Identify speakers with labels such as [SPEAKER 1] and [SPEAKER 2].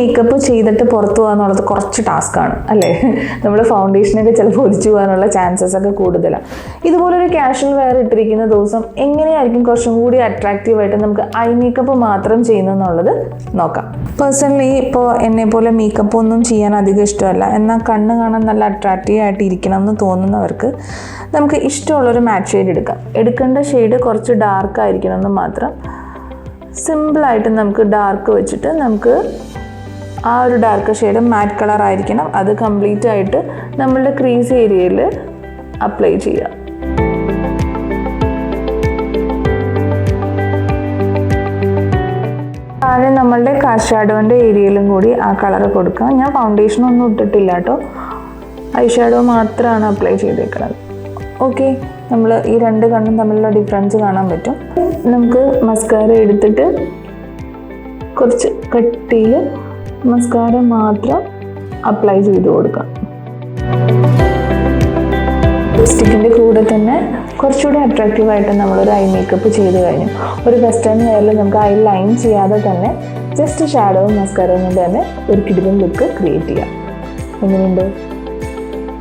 [SPEAKER 1] Makeup ചെയ്തിട്ട് പുറത്തു പോകാന്നുള്ളത് കുറച്ച് ടാസ്ക്കാണ് അല്ലേ? നമ്മൾ ഫൗണ്ടേഷനൊക്കെ ചിലപ്പോൾ ഒലിച്ചു പോകാനുള്ള ചാൻസസ് ഒക്കെ കൂടുതലാണ് ഇതുപോലൊരു ക്യാഷ്വൽ വെയർ ഇട്ടിരിക്കുന്ന ദിവസം എങ്ങനെയായിരിക്കും കുറച്ചും കൂടി അട്രാക്റ്റീവായിട്ട് നമുക്ക് ഐ മേക്കപ്പ് മാത്രം ചെയ്യുന്നെന്നുള്ളത് നോക്കാം. പേഴ്സണലി ഇപ്പോൾ എന്നെ പോലെ മേക്കപ്പ് ഒന്നും ചെയ്യാൻ അധികം ഇഷ്ടമല്ല. എന്നാൽ കണ്ണ് കാണാൻ നല്ല അട്രാക്റ്റീവ് ആയിട്ട് ഇരിക്കണം എന്ന് തോന്നുന്നവർക്ക് നമുക്ക് ഇഷ്ടമുള്ളൊരു മാറ്റ് ഷെയ്ഡ് എടുക്കാം. എടുക്കേണ്ട ഷെയ്ഡ് കുറച്ച് ഡാർക്ക് ആയിരിക്കണം എന്ന് മാത്രം സിമ്പിളായിട്ട് നമുക്ക് ഡാർക്ക് വെച്ചിട്ട് നമുക്ക് ആ ഒരു ഡാർക്ക് ഷെയ്ഡ് മാറ്റ് കളർ ആയിരിക്കണം. അത് കംപ്ലീറ്റ് ആയിട്ട് നമ്മളുടെ ക്രീസ് ഏരിയയിൽ അപ്ലൈ ചെയ്യുക. താഴെ നമ്മളുടെ കാഷാഡോന്റെ ഏരിയയിലും കൂടി ആ കളർ കൊടുക്കാം ഞാൻ ഫൗണ്ടേഷൻ ഒന്നും ഇട്ടിട്ടില്ല കേട്ടോ. ഐ ഷാഡോ മാത്രമാണ് അപ്ലൈ ചെയ്തേക്കുന്നത് ഓക്കെ നമ്മൾ ഈ രണ്ട് കണ്ണും തമ്മിലുള്ള ഡിഫറൻസ് കാണാൻ പറ്റും. നമുക്ക് മസ്കാര എടുത്തിട്ട് കുറച്ച് കട്ടിയിൽ മസ്കാര മാത്രം അപ്ലൈ ചെയ്ത് കൊടുക്കാം. ലിപ്സ്റ്റിക്കിന്റെ കൂടെ തന്നെ കുറച്ചുകൂടി അട്രാക്റ്റീവ് ആയിട്ട് നമ്മളൊരു ഐ മേക്കപ്പ് ചെയ്ത് കഴിഞ്ഞു. ഒരു വെസ്റ്റേൺ വെയറിൽ നമുക്ക് ഐ ലൈൻ ചെയ്യാതെ തന്നെ ജസ്റ്റ് ഷാഡോ മസ്കാരവും കൊണ്ട് തന്നെ ഒരു കിടിലും ലുക്ക് ക്രിയേറ്റ് ചെയ്യാം. എങ്ങനെയുണ്ട്?